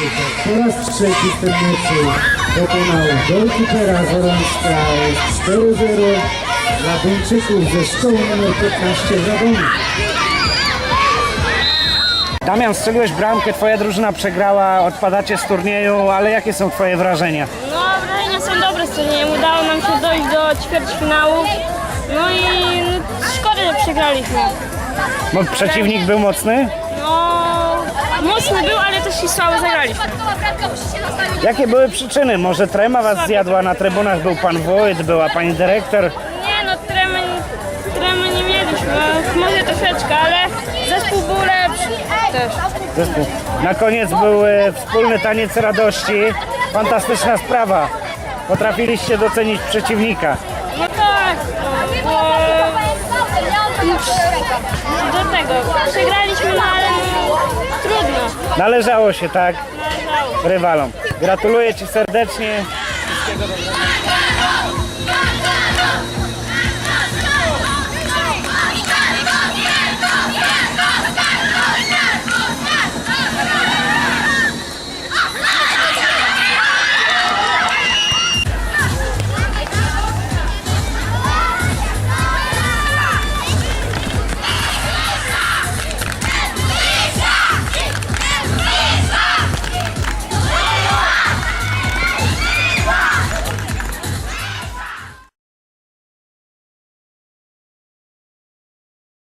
raz trzeci w tym meczu pokonał golkipera Zorąska 4-0 dla Duńczyków ze szkoły nr 15 w Radomiu. Damian, strzeliłeś bramkę, twoja drużyna przegrała, odpadacie z turnieju, ale jakie są twoje wrażenia? No, wrażenia są dobre z turniejem. Udało nam się dojść do ćwierćfinału. No i no, szkoda, że przegraliśmy. Bo przeciwnik był mocny? No, mocny był, ale też i słabo zagraliśmy. Jakie były przyczyny? Może trema was zjadła, na trybunach był pan wójt, była pani dyrektor. Nie no, tremy, tremy nie mieliśmy. Może troszeczkę, ale zespół był lepszy też. Zespół. Na koniec był e, wspólny taniec radości. Fantastyczna sprawa. Potrafiliście docenić przeciwnika. No tak, no, bo do tego przegraliśmy, no ale no. Należało się, tak? Rywalom. Gratuluję Ci serdecznie. Wszystkiego dobrego.